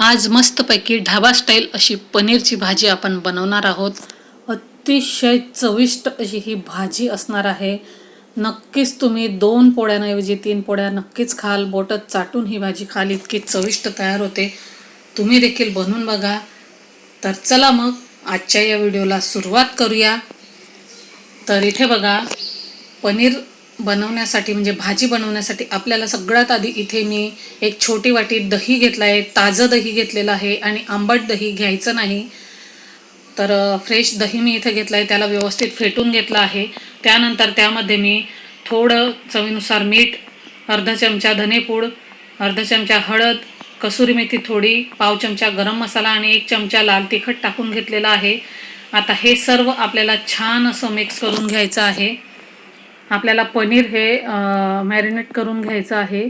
आज मस्तपैकी ढाबा स्टाईल अशी पनीरची भाजी आपण बनवणार आहोत. अतिशय चविष्ट अशी ही भाजी असणार आहे. नक्कीच तुम्ही दोन पोळ्यांऐवजी तीन पोळ्या नक्कीच खाल. बोटं चाटून ही भाजी खाल इतकी चविष्ट तयार होते. तुम्ही देखील बनवून बघा. तर चला मग आजच्या या व्हिडिओला सुरुवात करूया. तर इथे बघा पनीर बनवण्यासाठी म्हणजे भाजी बनवण्यासाठी आपल्याला सगळ्यात आधी इथे मी एक छोटी वाटी दही घेतलं आहे ताजं दही घेतलेलं आहे आणि आंबट दही घ्यायचं नाही. तर फ्रेश दही मी इथे घेतलं आहे त्याला व्यवस्थित फेटून घेतलं आहे. त्यानंतर त्यामध्ये मी थोडं चवीनुसार मीठ अर्धा चमचा धनेपूड अर्धा चमचा हळद कसुरी मेथी थोडी पाव चमचा गरम मसाला आणि एक चमचा लाल तिखट टाकून घेतलेला आहे. आता हे सर्व आपल्याला छान असं मिक्स करून घ्यायचं आहे. आपल्याला पनीर हे मॅरिनेट करून घ्यायचं आहे.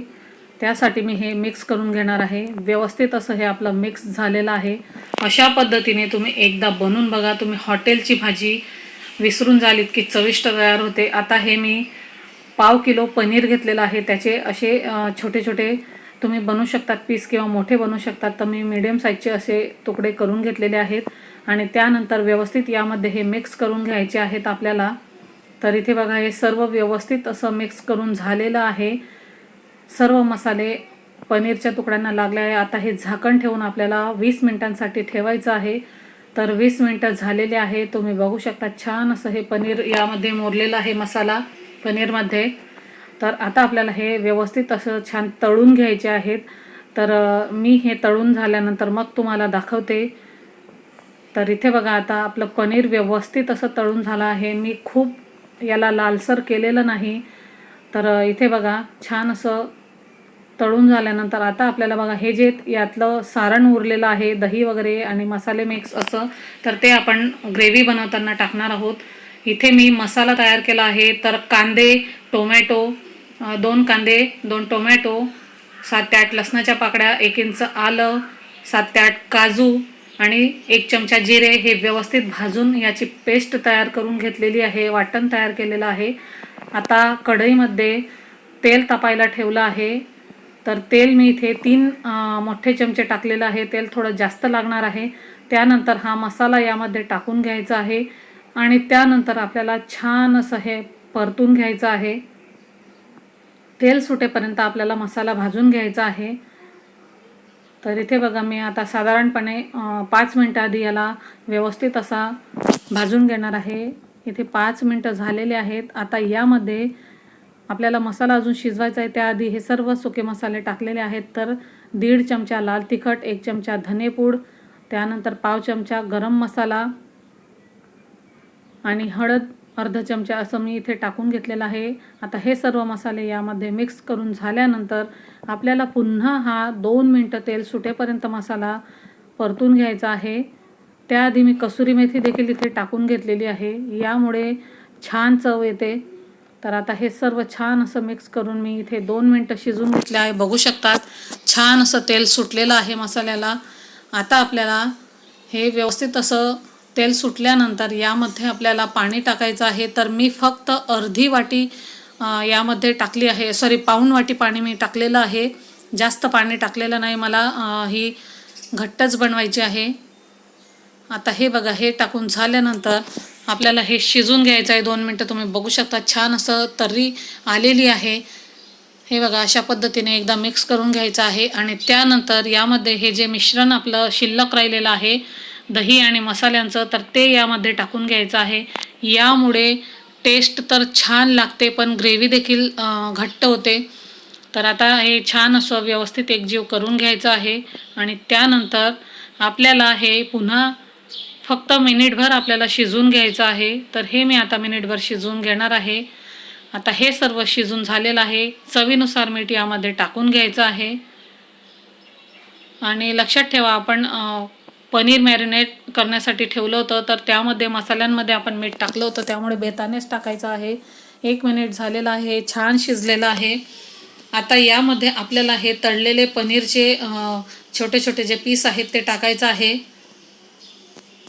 त्यासाठी मी हे मिक्स करून घेणार आहे. व्यवस्थित असं हे आपलं मिक्स झालेलं आहे. अशा पद्धतीने तुम्ही एकदा बनवून बघा. तुम्ही हॉटेलची भाजी विसरून जाल इतकी चविष्ट तयार होते. आता हे मी पाव किलो पनीर घेतलेलं आहे. त्याचे असे छोटे छोटे तुम्ही बनवू शकतात. पीस किंवा मोठे बनवू शकतात. तर मी मिडियम साईजचे असे तुकडे करून घेतलेले आहेत. आणि त्यानंतर व्यवस्थित यामध्ये हे मिक्स करून घ्यायचे आहेत आपल्याला. तर इथे बघा हे सर्व व्यवस्थित असं मिक्स करून झालेलं आहे. सर्व मसाले पनीरच्या तुकड्यांना लागले आहे. आता हे झाकण ठेवून आपल्याला वीस मिनिटांसाठी ठेवायचं आहे. तर वीस मिनटं झालेले आहे. तुम्ही बघू शकता छान असं हे पनीर यामध्ये मोरलेलं आहे मसाला पनीरमध्ये. तर आता आपल्याला हे व्यवस्थित असं छान तळून घ्यायचे आहेत. तर मी हे तळून झाल्यानंतर मग तुम्हाला दाखवते. तर इथे बघा आता आपलं पनीर व्यवस्थित असं तळून झालं आहे. मी खूप याला लालसर केलेलं नाही. तर इथे बघा छान असं तळून झाल्यानंतर आता आपल्याला बघा हे जे यातलं सारण उरलेलं आहे दही वगैरे आणि मसाले मिक्स असं तर ते आपण ग्रेव्ही बनवताना टाकणार आहोत. इथे मी मसाला तयार केला आहे. तर कांदे टोमॅटो दोन कांदे दोन टोमॅटो सात ते आठ लसणाच्या पाकड्या एक इंच आलं सात ते आठ काजू आणि एक चमचा जिरे हे व्यवस्थित भाजून याची पेस्ट तयार करून घेतलेली आहे वाटण तयार केलेलं आहे. आता कढईमध्ये तेल तापायला ठेवलं आहे. तर तेल मी इथे तीन मोठे चमचे टाकलेलं आहे. तेल थोडं जास्त लागणार आहे. त्यानंतर हा मसाला यामध्ये टाकून घ्यायचा आहे आणि त्यानंतर आपल्याला छान असं हे परतून घ्यायचं आहे. तेल सुटेपर्यंत आपल्याला मसाला भाजून घ्यायचा आहे. तर इथे बघा मी आता साधारणपणे पाच मिनटं आधी याला व्यवस्थित असा भाजून घेणार आहे. इथे पाच मिनटं झालेले आहेत. आता यामध्ये आपल्याला मसाला अजून शिजवायचा आहे. त्याआधी हे सर्व सुके मसाले टाकलेले आहेत. तर दीड चमचा लाल तिखट एक चमचा धनेपूड त्यानंतर पाव चमचा गरम मसाला आणि हळद अर्धा चमचा असं मी इथे टाकून घेतलेलं आहे. आता हे सर्व मसाले यामध्ये मिक्स करून झाल्यानंतर आपल्याला पुन्हा हा दोन मिनटं तेल सुटेपर्यंत मसाला परतून घ्यायचा आहे. त्याआधी मी कसुरी मेथी देखील इथे टाकून घेतलेली आहे. यामुळे छान चव येते. तर आता हे सर्व छान असं मिक्स करून मी इथे दोन मिनटं शिजून घेतले आहे. बघू शकतात छान असं तेल सुटलेलं आहे मसाल्याला. आता आपल्याला हे व्यवस्थित असं तेल सुटल्यानंतर यामध्ये आपल्याला पाणी टाकायचं आहे तर मी फक्त अर्धी वाटी यामध्ये टाकली आहे. सॉरी पाऊण वाटी पाणी मी टाकलेलं आहे. जास्त पाणी टाकलेलं नाही. मला ही घट्टच बनवायची आहे. आता हे बघा हे टाकून झाल्यानंतर आपल्याला हे शिजून घ्यायचं आहे. दोन मिनटं तुम्ही बघू शकता. छान असं तर्री आलेली आहे. हे बघा अशा पद्धतीने एकदा मिक्स करून घ्यायचं आहे. आणि त्यानंतर यामध्ये हे जे मिश्रण आपलं शिल्लक राहिलेलं आहे दही आणि मसाल्यांचं तर ते यामध्ये टाकून घ्यायचं आहे. यामुळे टेस्ट तर छान लागते पण ग्रेव्ही देखील घट्ट होते. तर आता हे छान असं व्यवस्थित एकजीव करून घ्यायचं आहे. आणि त्यानंतर आपल्याला हे पुन्हा फक्त मिनिटभर आपल्याला शिजवून घ्यायचं आहे. तर हे मी आता मिनिटभर शिजवून घेणार आहे. आता हे सर्व शिजून झालेलं आहे. चवीनुसार मीठ यामध्ये टाकून घ्यायचं आहे. आणि लक्षात ठेवा आपण पनीर मॅरिनेट करण्यासाठी ठेवलं होतं. तर त्यामध्ये मसाल्यांमध्ये आपण मीठ टाकलं होतं. त्यामुळे बेतानेच टाकायचं आहे. एक मिनिट झालेलं आहे. छान शिजलेलं आहे. आता यामध्ये आपल्याला हे तळलेले पनीरचे छोटे छोटे जे पीस आहेत ते टाकायचं आहे.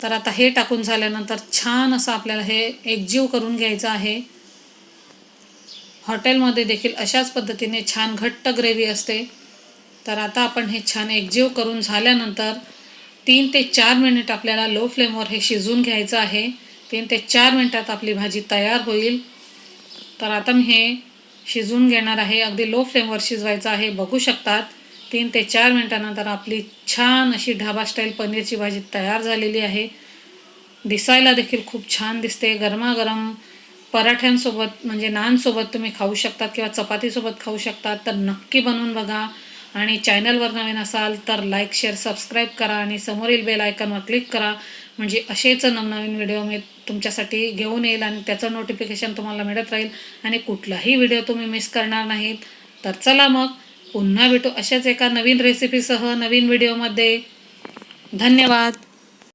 तर आता हे टाकून झाल्यानंतर छान असं आपल्याला हे एकजीव करून घ्यायचं आहे. हॉटेलमध्ये देखील अशाच पद्धतीने छान घट्ट ग्रेव्ही असते. तर आता आपण हे छान एकजीव करून झाल्यानंतर तीन ते चार मिनिट आपल्याला लो फ्लेमवर हे शिजवून घ्यायचं आहे. तीन ते चार मिनिटात आपली भाजी तयार होईल. तर आता मी हे शिजवून घेणार आहे. अगदी लो फ्लेमवर शिजवायचं आहे. बघू शकतात. तीन ते चार मिनटानंतर आपली छान अशी ढाबा स्टाईल पनीरची भाजी तयार झालेली आहे. दिसायला देखील खूप छान दिसते. गरमागरम पराठ्यांसोबत म्हणजे नानसोबत तुम्ही खाऊ शकतात किंवा चपातीसोबत खाऊ शकतात. तर नक्की बनवून बघा. आणि चॅनलवर नवीन असाल तर लाईक शेअर सबस्क्राईब करा आणि समोरील बेल आयकॉनवर क्लिक करा. म्हणजे असेच नवनवीन व्हिडिओ मी तुमच्यासाठी घेऊन येईल आणि त्याचं नोटिफिकेशन तुम्हाला मिळत राहील. आणि कुठलाही व्हिडिओ तुम्ही मिस करणार नाहीत. तर चला मग पुन्हा भेटू अशाच एका नवीन रेसिपीसह नवीन व्हिडिओमध्ये धन्यवाद.